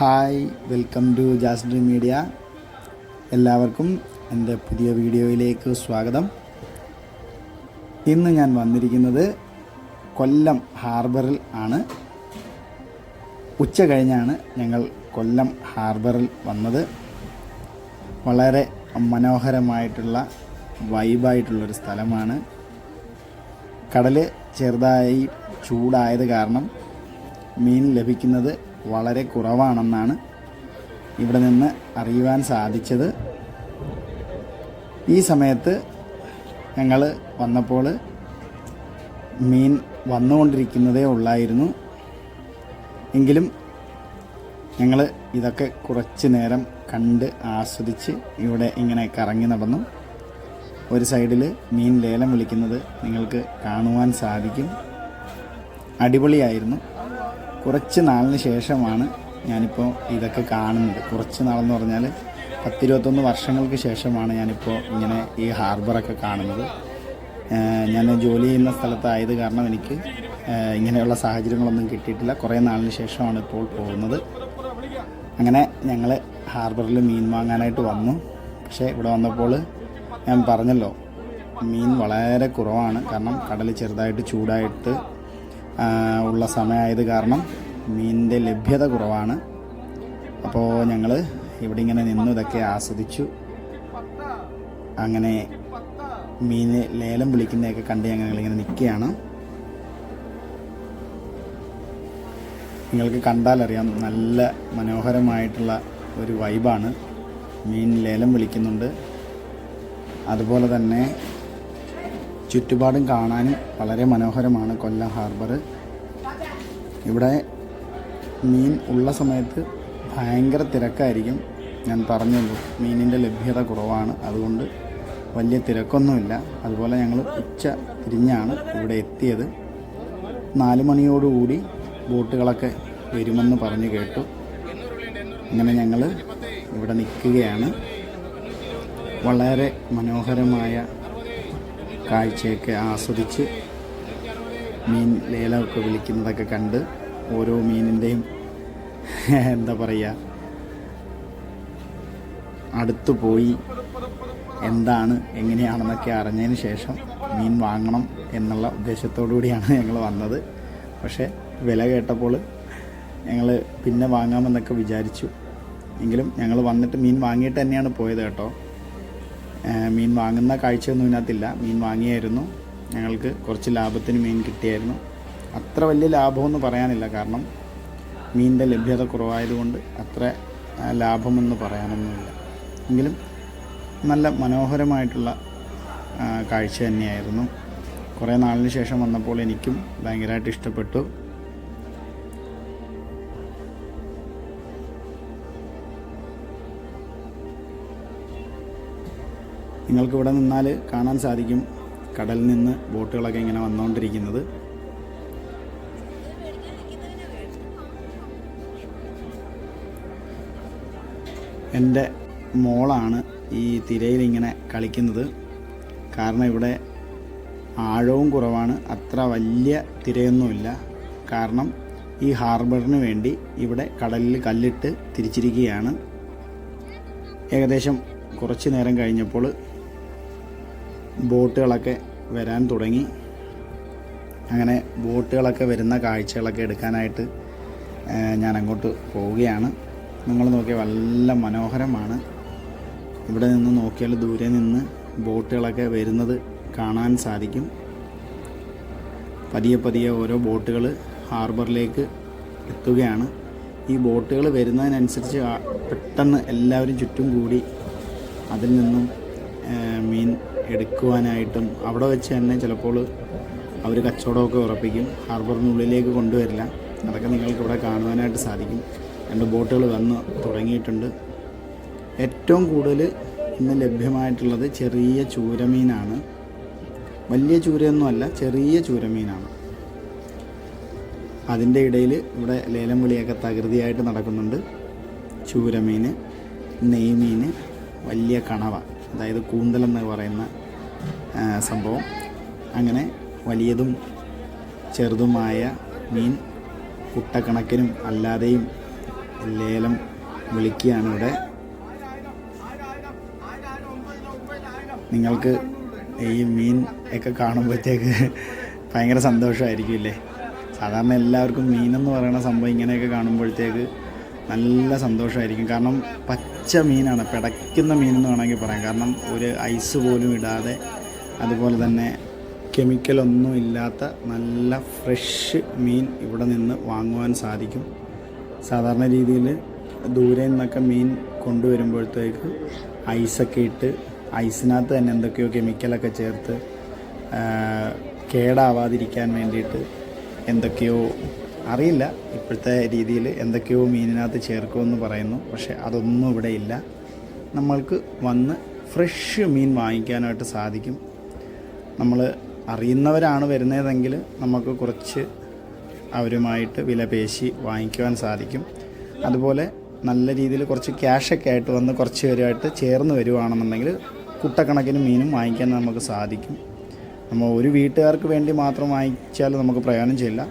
Hi welcome to ജാസ്ഡ്രി media. എല്ലാവർക്കും എന്റെ പുതിയ വീഡിയോയിലേക്ക് സ്വാഗതം. ഇന്ന് ഞാൻ വന്നിരിക്കുന്നത് കൊല്ലം ഹാർബറിൽ ആണ്. ഉച്ച കഴിഞ്ഞാണ് ഞങ്ങൾ കൊല്ലം ഹാർബറിൽ വന്നത്. വളരെ മനോഹരമായിട്ടുള്ള വൈബായിട്ടുള്ളൊരു സ്ഥലമാണ്. കടൽ ചെറുതായി ചൂടായത് കാരണം മീൻ ലഭിക്കുന്നത് വളരെ കുറവാണെന്നാണ് ഇവിടെ നിന്ന് അറിയുവാൻ സാധിച്ചത്. ഈ സമയത്ത് ഞങ്ങൾ വന്നപ്പോൾ മീൻ വന്നുകൊണ്ടിരിക്കുന്നതേ ഉള്ളായിരുന്നു. എങ്കിലും ഞങ്ങൾ ഇതൊക്കെ കുറച്ച് നേരം കണ്ട് ആസ്വദിച്ച് ഇവിടെ ഇങ്ങനെ കറങ്ങി നടന്നു. ഒരു സൈഡിൽ മീൻ ലേലം വിളിക്കുന്നത് നിങ്ങൾക്ക് കാണുവാൻ സാധിക്കും. അടിപൊളിയായിരുന്നു. കുറച്ച് നാളിന് ശേഷമാണ് ഞാനിപ്പോൾ ഇതൊക്കെ കാണുന്നത്. കുറച്ച് നാളെന്ന് പറഞ്ഞാൽ പത്തിരുപത്തൊന്ന് വർഷങ്ങൾക്ക് ശേഷമാണ് ഞാനിപ്പോൾ ഇങ്ങനെ ഈ ഹാർബറൊക്കെ കാണുന്നത്. ഞാൻ ജോലി ചെയ്യുന്ന സ്ഥലത്തായത് കാരണം എനിക്ക് ഇങ്ങനെയുള്ള സാഹചര്യങ്ങളൊന്നും കിട്ടിയിട്ടില്ല. കുറേ നാളിന് ശേഷമാണ് ഇപ്പോൾ പോകുന്നത്. അങ്ങനെ ഞങ്ങൾ ഹാർബറിൽ മീൻ വാങ്ങാനായിട്ട് വന്നു. പക്ഷേ ഇവിടെ വന്നപ്പോൾ ഞാൻ പറഞ്ഞല്ലോ മീൻ വളരെ കുറവാണ്. കാരണം കടൽ ചെറുതായിട്ട് ചൂടായിട്ട് ഉള്ള സമയമായത് കാരണം മീനിന്റെ ലഭ്യത കുറവാണ്. അപ്പോൾ ഞങ്ങൾ ഇവിടെ ഇങ്ങനെ നിന്നു ഇതൊക്കെ ആസ്വദിച്ചു. അങ്ങനെ മീൻ ലേലം വിളിക്കുന്നതൊക്കെ കണ്ട് ഞങ്ങളിങ്ങനെ നിൽക്കുകയാണ്. നിങ്ങൾക്ക് കണ്ടാലറിയാം നല്ല മനോഹരമായിട്ടുള്ള ഒരു വൈബാണ്. മീൻ ലേലം വിളിക്കുന്നുണ്ട്. അതുപോലെ തന്നെ ചുറ്റുപാടും കാണാനും വളരെ മനോഹരമാണ് കൊല്ലം ഹാർബർ ഇവിടെ മീൻ ഉള്ള സമയത്ത് ഭയങ്കര തിരക്കായിരിക്കും. ഞാൻ പറഞ്ഞല്ലോ മീനിന്റെ ലഭ്യത കുറവാണ്. അതുകൊണ്ട് വലിയ തിരക്കൊന്നുമില്ല. അതുപോലെ ഞങ്ങൾ ഉച്ച തിരിഞ്ഞാണ് ഇവിടെ എത്തിയത്. നാല് മണിയോടുകൂടി ബോട്ടുകളൊക്കെ വരുമെന്ന് പറഞ്ഞു കേട്ടു. അങ്ങനെ ഞങ്ങൾ ഇവിടെ നിൽക്കുകയാണ്. വളരെ മനോഹരമായ കാഴ്ചയൊക്കെ ആസ്വദിച്ച് മീൻ ലേലമൊക്കെ വിളിക്കുന്നതൊക്കെ കണ്ട് ഓരോ മീനിന്റെയും എന്താ പറയുക അടുത്തു പോയി എന്താണ് എങ്ങനെയാണെന്നൊക്കെ അറിഞ്ഞതിന് ശേഷം മീൻ വാങ്ങണം എന്നുള്ള ഉദ്ദേശത്തോടു കൂടിയാണ് ഞങ്ങൾ വന്നത്. പക്ഷേ വില കേട്ടപ്പോൾ ഞങ്ങൾ പിന്നെ വാങ്ങാമെന്നൊക്കെ വിചാരിച്ചു. എങ്കിലും ഞങ്ങൾ വന്നിട്ട് മീൻ വാങ്ങിയിട്ട് തന്നെയാണ് പോയത് കേട്ടോ. മീൻ വാങ്ങുന്ന കാഴ്ചയൊന്നും ഇതിനകത്തില്ല. മീൻ വാങ്ങിയായിരുന്നു. ഞങ്ങൾക്ക് കുറച്ച് ലാഭത്തിന് മീൻ കിട്ടിയായിരുന്നു. അത്ര വലിയ ലാഭമൊന്നും പറയാനില്ല. കാരണം മീനിന്റെ ലഭ്യത കുറവായതുകൊണ്ട് അത്ര ലാഭമെന്ന് പറയാനൊന്നുമില്ല. എങ്കിലും നല്ല മനോഹരമായിട്ടുള്ള കാഴ്ച തന്നെയായിരുന്നു. കുറേ നാളിന് ശേഷം വന്നപ്പോൾ എനിക്കും ഭയങ്കരമായിട്ട് ഇഷ്ടപ്പെട്ടു. നിങ്ങൾക്ക് ഇവിടെ നിന്നാൽ കാണാൻ സാധിക്കും കടലിൽ നിന്ന് ബോട്ടുകളൊക്കെ ഇങ്ങനെ വന്നുകൊണ്ടിരിക്കുന്നത്. എന്റെ മോളാണ് ഈ തിരയിലിങ്ങനെ കളിക്കുന്നത്. കാരണം ഇവിടെ ആഴവും കുറവാണ്. അത്ര വലിയ തിരയൊന്നുമില്ല. കാരണം ഈ ഹാർബറിന് വേണ്ടി ഇവിടെ കടലിൽ കല്ലിട്ട് തിരിച്ചിരിക്കുകയാണ്. ഏകദേശം കുറച്ച് നേരം കഴിഞ്ഞപ്പോൾ ബോട്ടുകളൊക്കെ വരാൻ തുടങ്ങി. അങ്ങനെ ബോട്ടുകളൊക്കെ വരുന്ന കാഴ്ചകളൊക്കെ എടുക്കാനായിട്ട് ഞാൻ അങ്ങോട്ട് പോവുകയാണ്. നിങ്ങൾ നോക്കിയാൽ നല്ല മനോഹരമാണ്. ഇവിടെ നിന്ന് നോക്കിയാൽ ദൂരെ നിന്ന് ബോട്ടുകളൊക്കെ വരുന്നത് കാണാൻ സാധിക്കും. പതിയെ പതിയെ ഓരോ ബോട്ടുകൾ ഹാർബറിലേക്ക് എത്തുകയാണ്. ഈ ബോട്ടുകൾ വരുന്നതിനനുസരിച്ച് പെട്ടെന്ന് എല്ലാവരും ചുറ്റും കൂടി അതിൽ നിന്നും മീൻ എടുക്കുവാനായിട്ടും അവിടെ വെച്ച് തന്നെ ചിലപ്പോൾ അവർ കച്ചവടമൊക്കെ ഉറപ്പിക്കും. ഹാർബറിനുള്ളിലേക്ക് കൊണ്ടുവരില്ല. അതൊക്കെ നിങ്ങൾക്ക് ഇവിടെ കാണുവാനായിട്ട് സാധിക്കും. രണ്ട് ബോട്ടുകൾ വന്ന് തുടങ്ങിയിട്ടുണ്ട്. ഏറ്റവും കൂടുതൽ ഇന്ന് ലഭ്യമായിട്ടുള്ളത് ചെറിയ ചൂരമീനാണ്. വലിയ ചൂരയൊന്നുമല്ല ചെറിയ ചൂരമീനാണ്. അതിന്റെ ഇടയിൽ ഇവിടെ ലേലം വിളിയൊക്കെ തകൃതിയായിട്ട് നടക്കുന്നുണ്ട്. ചൂരമീൻ നെയ്മീൻ വലിയ കണവ. അതായത് കൂന്തലെന്ന് പറയുന്ന സംഭവം. അങ്ങനെ വലിയതും ചെറുതുമായ മീൻ കുട്ടക്കണക്കിനും അല്ലാതെയും ലേലം വിളിക്കുകയാണ് ഇവിടെ. നിങ്ങൾക്ക് ഈ മീൻ ഒക്കെ കാണുമ്പോഴത്തേക്ക് ഭയങ്കര സന്തോഷമായിരിക്കും ഇല്ലേ? സാധാരണ എല്ലാവർക്കും മീനെന്ന് പറയുന്ന സംഭവം ഇങ്ങനെയൊക്കെ കാണുമ്പോഴത്തേക്ക് നല്ല സന്തോഷമായിരിക്കും. കാരണം പച്ച മീനാണ് പിടയ്ക്കുന്ന മീനെന്ന് വേണമെങ്കിൽ പറയാം. കാരണം ഒരു ഐസ് പോലും ഇടാതെ അതുപോലെ തന്നെ കെമിക്കലൊന്നും ഇല്ലാത്ത നല്ല ഫ്രഷ് മീൻ ഇവിടെ നിന്ന് വാങ്ങുവാൻ സാധിക്കും. സാധാരണ രീതിയിൽ ദൂരെ നിന്നൊക്കെ മീൻ കൊണ്ടുവരുമ്പോഴത്തേക്ക് ഐസൊക്കെ ഇട്ട് ഐസിനകത്ത് തന്നെ എന്തൊക്കെയോ കെമിക്കലൊക്കെ ചേർത്ത് കേടാവാതിരിക്കാൻ വേണ്ടിയിട്ട് എന്തൊക്കെയോ അറിയില്ല. ഇപ്പോഴത്തെ രീതിയിൽ എന്തൊക്കെയോ മീനിനകത്ത് ചേർക്കുമെന്ന് പറയുന്നു. പക്ഷേ അതൊന്നും ഇവിടെ ഇല്ല. നമ്മൾക്ക് വന്ന് ഫ്രഷ് മീൻ വാങ്ങിക്കാനായിട്ട് സാധിക്കും. നമ്മൾ അറിയുന്നവരാണ് വരുന്നതെങ്കിൽ നമുക്ക് കുറച്ച് അവരുമായിട്ട് വില പേശി വാങ്ങിക്കുവാൻ സാധിക്കും. അതുപോലെ നല്ല രീതിയിൽ കുറച്ച് ക്യാഷൊക്കെ ആയിട്ട് വന്ന് കുറച്ച് പേരുമായിട്ട് ചേർന്ന് വരുവാണെന്നുണ്ടെങ്കിൽ കുട്ടക്കണക്കിന് മീനും വാങ്ങിക്കാൻ നമുക്ക് സാധിക്കും. നമ്മൾ ഒരു വീട്ടുകാർക്ക് വേണ്ടി മാത്രം വാങ്ങിച്ചാൽ നമുക്ക് പ്രയോജനം ചെയ്യില്ല.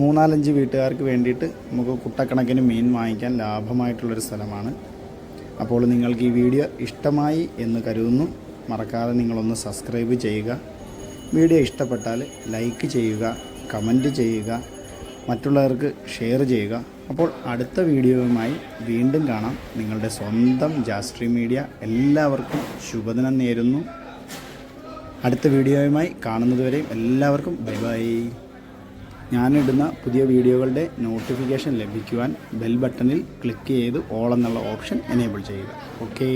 മൂന്നാലഞ്ച് വീട്ടുകാർക്ക് വേണ്ടിയിട്ട് നമുക്ക് കുട്ടക്കണക്കിന് മീൻ വാങ്ങിക്കാൻ ലാഭമായിട്ടുള്ളൊരു സ്ഥലമാണ്. അപ്പോൾ നിങ്ങൾക്ക് ഈ വീഡിയോ ഇഷ്ടമായി എന്ന് കരുതുന്നു. മറക്കാതെ നിങ്ങളൊന്ന് സബ്സ്ക്രൈബ് ചെയ്യുക. വീഡിയോ ഇഷ്ടപ്പെട്ടാൽ ലൈക്ക് ചെയ്യുക കമന്റ് ചെയ്യുക മറ്റുള്ളവർക്ക് ഷെയർ ചെയ്യുക. അപ്പോൾ അടുത്ത വീഡിയോയുമായി വീണ്ടും കാണാം. നിങ്ങളുടെ സ്വന്തം ജാസ്ട്രി മീഡിയ എല്ലാവർക്കും ശുഭദിനം നേരുന്നു. അടുത്ത വീഡിയോയുമായി കാണുന്നതുവരെയും എല്ലാവർക്കും ബൈ ബൈ. ഞാനിടുന്ന പുതിയ വീഡിയോകളുടെ നോട്ടിഫിക്കേഷൻ ലഭിക്കുവാൻ ബെൽ ബട്ടണിൽ ക്ലിക്ക് ചെയ്ത് ഓൾ എന്നുള്ള ഓപ്ഷൻ എനേബിൾ ചെയ്യുക. ഓക്കേ.